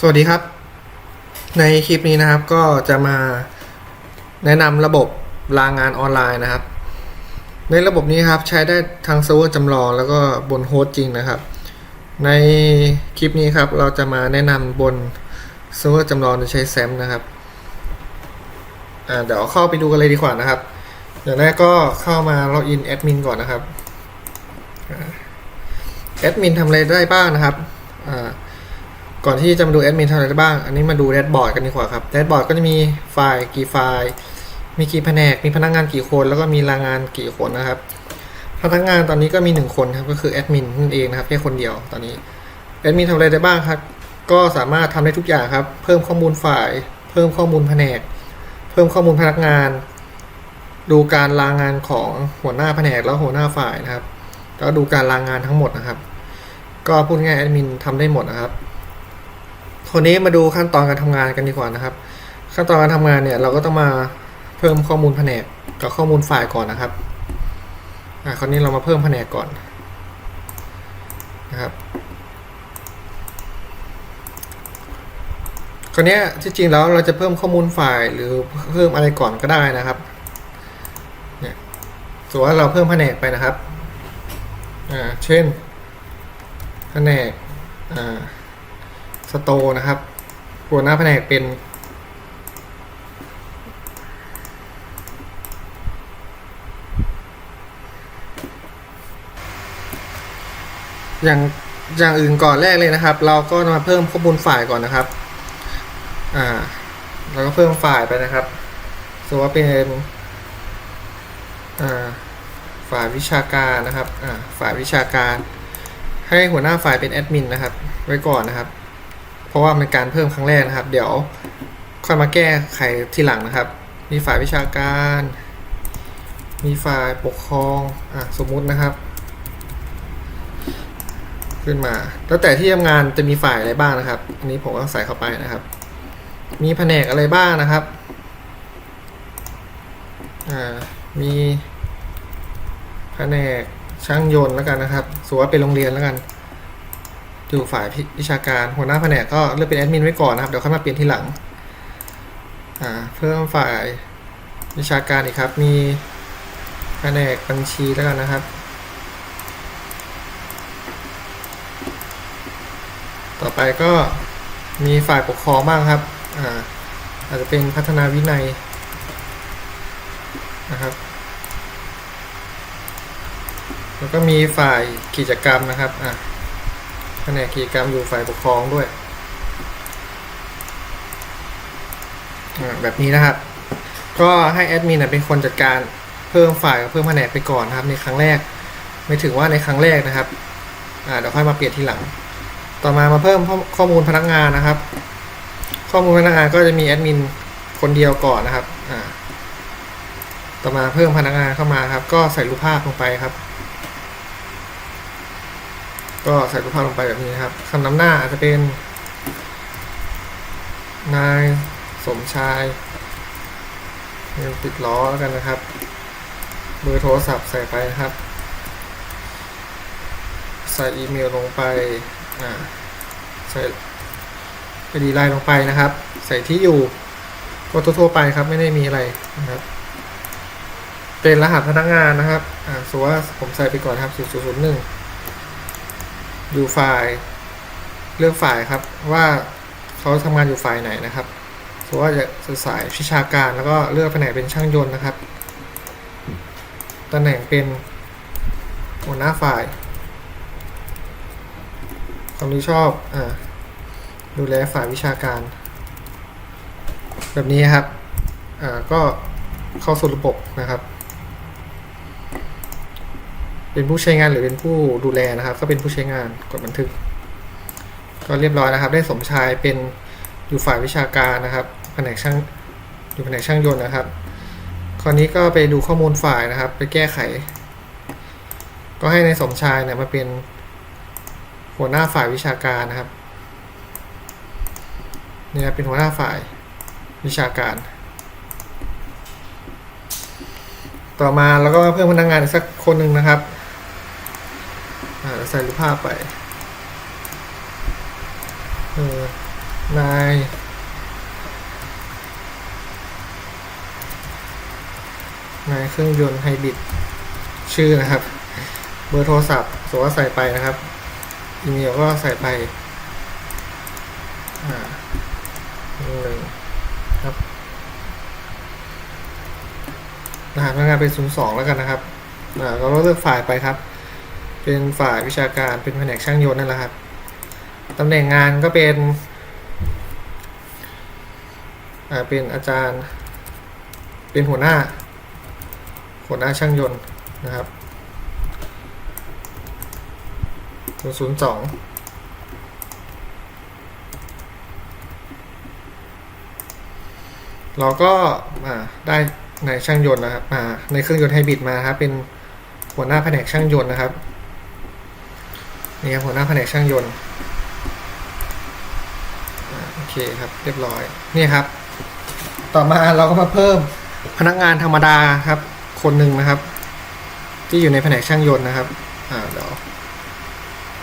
สวัสดีครับ ในคลิปนี้นะครับก็จะมาแนะนำระบบลางานออนไลน์นะครับ ในระบบนี้ครับใช้ได้ทั้งเซิร์ฟเวอร์จำลองแล้วก็บนโฮสต์จริงนะครับ ในคลิปนี้ครับเราจะมาแนะนำบนเซิร์ฟเวอร์จำลองโดยใช้แซมนะครับเดี๋ยวเข้าไปดูกันเลยดีกว่านะครับอย่างแรกก็เข้ามาล็อกอินแอดมินก่อนนะครับแอดมินทำอะไรได้บ้างนะครับ ก่อนที่จะมาดูแอดมินทำอะไรได้บ้าง อันนี้มาดูแดชบอร์ดกันดีกว่าครับแดชบอร์ดก็จะมีไฟล์กี่ไฟล์ มีกี่แผนก มีพนักงานกี่คน แล้วก็มีรายงานกี่คนนะครับ พนักงานตอนนี้ก็มีหนึ่งคนครับ ก็คือแอดมินนั่นเองนะครับแค่คนเดียวตอนนี้ แอดมินทำอะไรได้บ้างครับ ก็สามารถทำได้ทุกอย่างครับ เพิ่มข้อมูลฝ่ายเพิ่มข้อมูลแผนก เพิ่มข้อมูลพนักงาน ดูการลางงานของหัวหน้าแผนกแล้วหัวหน้าฝ่ายนะครับ แล้วดูการลางานทั้งหมดนะครับ ก็พูดง่ายแอดมินทำได้หมดนะครับ คนนี้มาดูขั้นตอนการทำงานกันดีกว่านะครับ ขั้นตอนการทำงานเนี่ยเราก็ต้องมาเพิ่มข้อมูลแผนกกับข้อมูลฝ่ายก่อนนะครับอ่าคราวนี้เรามาเพิ่มแผนกก่อนนะครับคราวนี้ที่จริงแล้วเราจะเพิ่มข้อมูลฝ่ายหรือเพิ่มอะไรก่อนก็ได้นะครับเนี่ยสมมติว่าเราเพิ่มแผนกไปนะครับอ่าเช่นแผนกอ่า สโตนะครับ หัวหน้าแผนกเป็นอย่างอย่างอื่นก่อนแรกเลยนะครับ เราก็มาเพิ่มข้อมูลฝ่ายก่อนนะครับ อ่าเราก็เพิ่มฝ่ายไปนะครับสมมติว่าเป็นอ่าฝ่ายวิชาการนะครับอ่าฝ่ายวิชาการ ให้หัวหน้าฝ่ายเป็นแอดมินนะครับ ไว้ก่อนนะครับ เพราะว่าเป็นการเพิ่มครั้งแรกนะครับ เดี๋ยวค่อยมาแก้ไขทีหลังนะครับ มีฝ่ายวิชาการ มีฝ่ายปกครองอะสมมุตินะครับ ขึ้นมา แล้วแต่ที่ทำงานจะมีฝ่ายอะไรบ้างนะครับ อันนี้ผมก็ใส่เข้าไปนะครับ มีแผนกอะไรบ้างนะครับอ่ามีแผนกช่างยนต์แล้วกันนะครับสมมติว่าเป็นโรงเรียนแล้วกัน อยู่ฝ่ายวิชาการหัวหน้าแผนกก็เลือกเป็นแอดมินไว้ก่อนนะครับ เดี๋ยวค่อยมาเปลี่ยนทีหลังอ่าเพิ่มฝ่ายวิชาการอีกครับ มีแผนกบัญชีแล้วกันนะครับ ต่อไปก็มีฝ่ายปกครองบ้างครับอ่าอาจจะเป็นพัฒนาวินัยนะครับแล้วก็มีฝ่ายกิจกรรมนะครับอ่า แผนกกิจกรรมอยู่ฝ่ายปกครองด้วย แบบนี้นะครับ ก็ให้แอดมินเป็นคนจัดการเพิ่มฝ่ายกับเพิ่มแผนกไปก่อนนะครับ ในครั้งแรก ไม่ถึงว่าในครั้งแรกนะครับเดี๋ยวค่อยมาเปลี่ยนทีหลัง ต่อมามาเพิ่มข้อมูลพนักงานนะครับ ข้อมูลพนักงานก็จะมีแอดมินคนเดียวก่อนนะครับต่อมาเพิ่มพนักงานเข้ามาครับ ก็ใส่รูปภาพลงไปครับ ก็ใส่รูปภาพลงไปแบบนี้ครับคำนำหน้าอาจจะเป็น นายสมชายเงินติดล้อแล้วกันนะครับ เบอร์โทรศัพท์ใส่ไปนะครับ ใส่อีเมลลงไปอ่าใส่ไอดีไลน์ลงไปนะครับ ใส่ที่อยู่ก็ทั่วๆไปครับไม่ได้มีอะไรนะครับ เป็นรหัสพนักงานนะครับอ่าสมมติว่าผมใส่ไปก่อนครับ 0001 อยู่ฝ่ายเลือกฝ่ายครับว่าเขาทำงานอยู่ฝ่ายไหนนะครับสมมติว่าจะสายวิชาการแล้วก็เลือกแผนกเป็นช่างยนต์นะครับตำแหน่งเป็นหัวหน้าฝ่ายความที่ชอบอ่าดูแลฝ่ายวิชาการ แบบนี้ครับอ่าก็เข้าสู่ระบบนะครับ เป็นผู้ใช้งานหรือเป็นผู้ดูแลนะครับ ก็เป็นผู้ใช้งานกดบันทึก ก็เรียบร้อยนะครับ ได้สมชายเป็นอยู่ฝ่ายวิชาการนะครับแผนกช่างอยู่แผนกช่างยนต์นะครับ คราวนี้ก็ไปดูข้อมูลฝ่ายนะครับ ไปแก้ไข ก็ให้ในสมชายเนี่ยมาเป็นหัวหน้าฝ่ายวิชาการนะครับนี่ครับเป็นหัวหน้าฝ่ายวิชาการ ต่อมาเราก็เพิ่มพนักงานสักคนหนึ่งนะครับ ใส่รูปภาพไป เออนายนายเครื่องยนต์ไฮบริดชื่อนะครับ เบอร์โทรศัพท์สว่าใส่ไปนะครับ อีเมลก็ใส่ไปอ่าหนึ่งครับรหัสพนักงานเป็น 02 แล้วกันนะครับ อ่าเราเลือกฝ่ายไปครับ เป็นฝ่ายวิชาการเป็นแผนกช่างยนต์นั่นแหละครับตำแหน่งงานก็เป็นเป็นอาจารย์ เป็นหัวหน้า หัวหน้าช่างยนต์นะครับ002เราก็อ่าได้ในช่างยนต์นะครับอ่าในเครื่องยนต์ไฮบริดมาครับเป็นหัวหน้าแผนกช่างยนต์นะครับ นี่ครับหัวหน้าแผนกช่างยนต์โอเคครับเรียบร้อยนี่ครับ ต่อมาเราก็มาเพิ่มพนักงานธรรมดาครับ คนหนึ่งนะครับ ที่อยู่ในแผนกช่างยนต์นะครับอ่าเดี๋ยว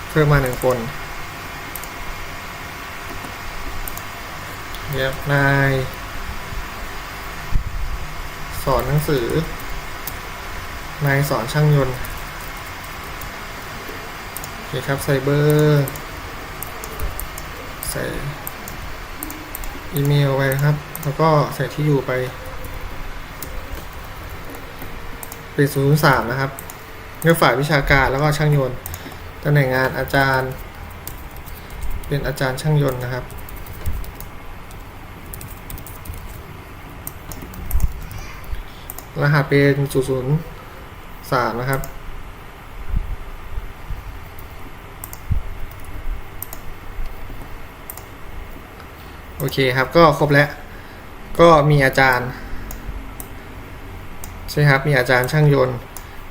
เพิ่มมาหนึ่งคนเรียบนายสอนหนังสือนายสอนช่างยนต์ คครับใส่เบอร์ใส่อีเมลไปครับ แล้วก็ใส่ที่อยู่ไป เป็นศูนย์สามนะครับเรื่องฝ่ายวิชาการแล้วก็ช่างยนต์ตำแหน่งงานอาจารย์ เป็นอาจารย์ช่างยนต์นะครับ รหัสเป็นศูนย์สามนะครับ โอเคครับก็ครบแล้ว ก็มีอาจารย์ใช่ครับมีอาจารย์ช่างยนต์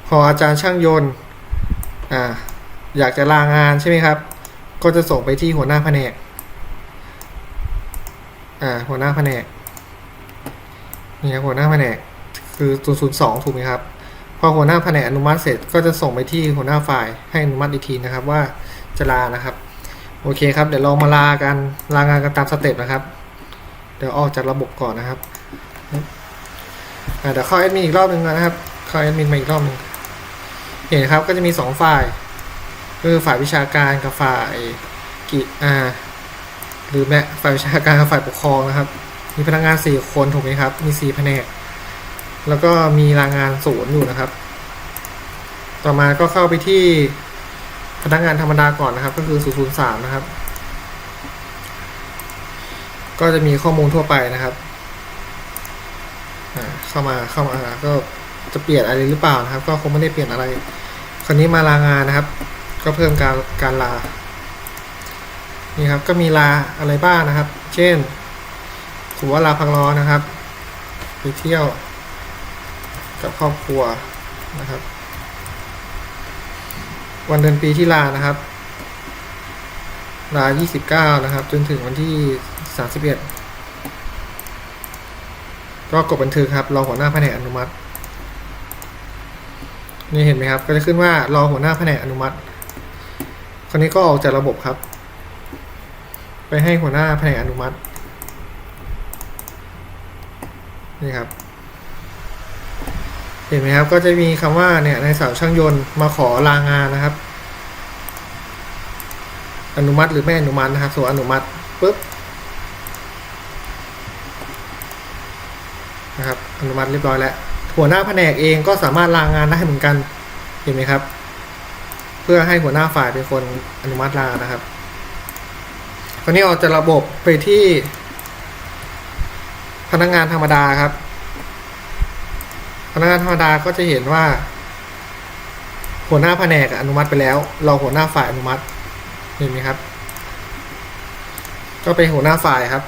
พออาจารย์ช่างยนต์อ่าอยากจะลางานใช่ไหมครับ ก็จะส่งไปที่หัวหน้าแผนกอ่าหัวหน้าแผนกนี่ครับหัวหน้าแผนกคือ002ถูกไหมครับ พอหัวหน้าแผนกอนุมัติเสร็จก็จะส่งไปที่หัวหน้าฝ่ายให้อนุมัติอีกทีนะครับว่าจะลานะครับ โอเคครับ เดี๋ยวเรามาลากันลางานกันตามสเต็ปนะครับ เดี๋ยวออกจากระบบก่อนนะครับเดี๋ยวเข้าแอดมินอีกรอบหนึ่งนะครับ เข้าแอดมินมาอีกรอบหนึ่งเห็นครับก็จะมีสองฝ่ายคือฝ่ายวิชาการกับฝ่ายกิอ่าหรือแม่ฝ่ายวิชาการกับฝ่ายปกครองนะครับ มีพนักงานสี่คนถูกไหมครับ มีสี่แผนก แล้วก็มีรายงานศูนย์อยู่นะครับ ต่อมาก็เข้าไปที่ พนักงานธรรมดาก่อนนะครับ ก็คือ 003 นะครับ ก็จะมีข้อมูลทั่วไปนะครับเข้ามาเข้ามาก็จะเปลี่ยนอะไรหรือเปล่านะครับ ก็คงไม่ได้เปลี่ยนอะไร คราวนี้มาลางานนะครับ ก็เพิ่มการการลา นี่ครับก็มีลาอะไรบ้างนะครับ เช่นถือว่าลาพักร้อนนะครับไปเที่ยวกับครอบครัวนะครับ วันเดือนปีที่ลานะครับ ลา 29 นะครับ จนถึงวันที่ 31 ก็กดบันทึกครับ รอหัวหน้าแผนกอนุมัติ นี่เห็นไหมครับ ก็จะขึ้นว่ารอหัวหน้าแผนกอนุมัติ คนนี้ก็ออกจากระบบครับ ไปให้หัวหน้าแผนกอนุมัติ นี่ครับเห็นไหมครับ ก็จะมีคำว่าเนี่ยในสาวช่างยนต์มาขอลางานนะครับ อนุมัติหรือไม่อนุมัตินะครับส่วนอนุมัติปุ๊บนะครับอนุมัติเรียบร้อยแล้วหัวหน้าแผนกเองก็สามารถลางานได้เหมือนกันเห็นไหมครับ เพื่อให้หัวหน้าฝ่ายเป็นคนอนุมัติลานะครับตอนนี้ออกจากระบบไปที่ พนักงานธรรมดาครับ พนักงานธรรมดาก็จะเห็นว่า หัวหน้าแผนกอนุมัติไปแล้ว เราหัวหน้าฝ่ายอนุมัติ เห็นไหมครับ ก็เป็นหัวหน้าฝ่ายครับ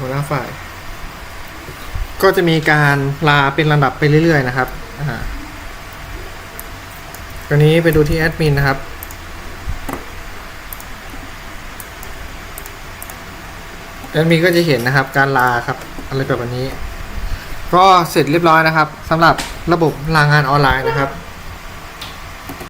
หัวหน้าฝ่าย ก็จะมีการลาเป็นลำดับไปเรื่อยๆนะครับอ่าตอนนี้ไปดูที่แอดมินนะครับแอดมินก็จะเห็นนะครับการลาครับอะไรแบบนี้ ก็เสร็จเรียบร้อยนะครับสำหรับระบบลางานออนไลน์นะครับ